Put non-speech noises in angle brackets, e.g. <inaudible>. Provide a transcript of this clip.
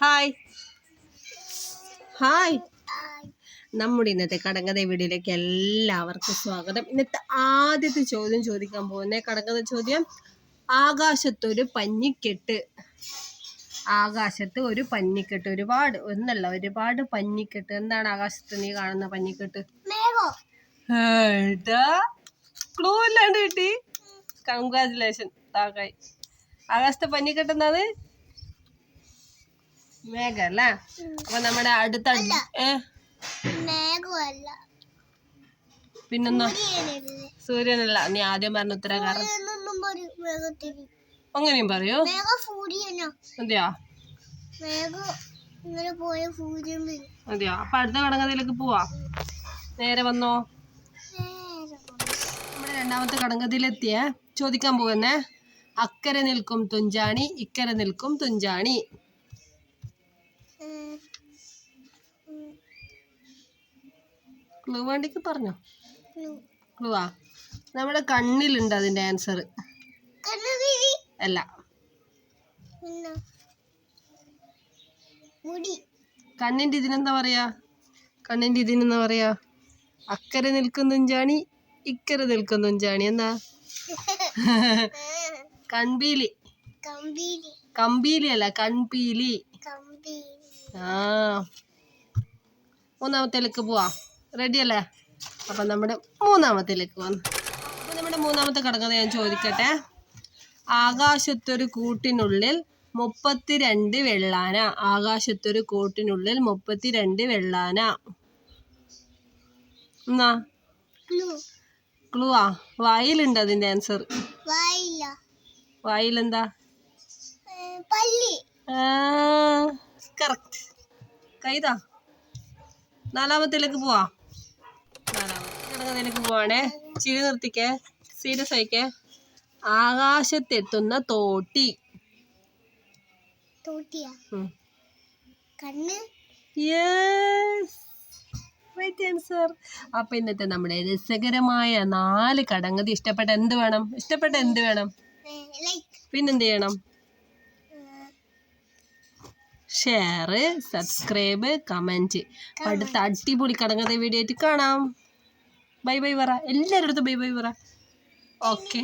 Hi. Hi. നമ്മുടെ ഇന്നത്തെ കടങ്കഥ വീഡിയോയിലേക്ക് എല്ലാവർക്കും സ്വാഗതം. ഇന്നത്തെ ആദ്യത്തെ ചോദ്യം ചോദിക്കാൻ പോകുന്ന കടങ്കഥ ചോദ്യം ആകാശത്തൊരു പഞ്ഞിക്കെട്ട്. ആകാശത്ത് ഒരു പഞ്ഞിക്കെട്ട് ഒരുപാട് ഒന്നല്ല ഒരുപാട് പഞ്ഞിക്കെട്ട്. എന്താണ് ആകാശത്ത് നീ കാണുന്ന പഞ്ഞിക്കെട്ട്? ക്ലൂ കിട്ടി. കൺഗ്രാചുലേഷൻ താക്കായി ആകാശത്തെ പഞ്ഞിക്കെട്ട് എന്താണ്? മേഘ അല്ലേ അപ്പൊ നമ്മുടെ അടുത്ത പിന്നെന്നാ സൂര്യനല്ലേ? നീ ആദ്യം പറഞ്ഞ ഉത്തരകാരൻ മേഘത്തിന്. അങ്ങനെയും പറയൂ. അതെയോ? അതെയോ? അപ്പൊ അടുത്ത കടങ്കഥയിലേക്ക് പോവാ. നേരെ വന്നോ. നമ്മുടെ രണ്ടാമത്തെ കടങ്കഥയിലെത്തിയ. ചോദിക്കാൻ പോകുന്നേ. അക്കരെ നിൽക്കും തുഞ്ചാണി ഇക്കരെ നിൽക്കും തുഞ്ചാണി. ക്ലൂ വേണ്ടിക്ക് പറഞ്ഞോ? ക്ലൂ. ക്ലൂവാ. നമ്മുടെ കണ്ണിലുണ്ട് അതിന്റെ ആൻസർ. അല്ല. കണ്ണിന്റെ ഇതിനെന്താ പറയാ? കണ്ണിന്റെ ഇതിനെന്താ പറയാ? അക്കരെ നിൽക്കുന്നുഞ്ചാണി ഇക്കരെ നിൽക്കുന്നുഞ്ചാണി എന്താ? <laughs> കൺപീലി. കമ്പീലി. അല്ല കൺപീലി. കമ്പീരി ആ. മൂന്നാമത്തേലേക്ക് പോവാ. റെഡി അല്ലേ? അപ്പം നമ്മുടെ മൂന്നാമത്തേലേക്ക് വന്നു. അപ്പം നമ്മുടെ മൂന്നാമത്തെ ഘടകം ഞാൻ ചോദിക്കട്ടെ? ആകാശത്തൊരു കൂട്ടിനുള്ളിൽ മുപ്പത്തിരണ്ട് വെള്ളാന. ആകാശത്തൊരു കൂട്ടിനുള്ളിൽ മുപ്പത്തിരണ്ട് വെള്ളാന. എന്നാ? ക്ലൂ ക്ലൂവാ വായിലുണ്ട് അതിന്റെ ആൻസർ വായിലെന്താ? പള്ളി. പല്ലി കറക്റ്റ് കൈതാ. നാലാമത്തേലേക്ക് പോവാ. നാലാമത്തെ കിടക്കുന്നതിലേക്ക് പോവാണേ. ചിരി നിർത്തിക്കേ. സീരിയസ് ആയിക്കേ. ആകാശത്തെത്തുന്ന തോട്ടി. അപ്പൊ ഇന്നത്തെ നമ്മുടെ രസകരമായ നാല് കടങ്ങതി ഇഷ്ടപ്പെട്ട എന്ത് വേണം? ഇഷ്ടപ്പെട്ട എന്ത് വേണം? പിന്നെന്ത് ചെയ്യണം? ഷെയർ സബ്സ്ക്രൈബ് കമന്റ് അടുത്ത അടിപൊളി കടങ്ങത്തെ വീഡിയോ ആയിട്ട് കാണാം. ബൈ ബൈ പറ. എല്ലാവരുടെ അടുത്തും ബൈ ബൈ പറ. ഓക്കെ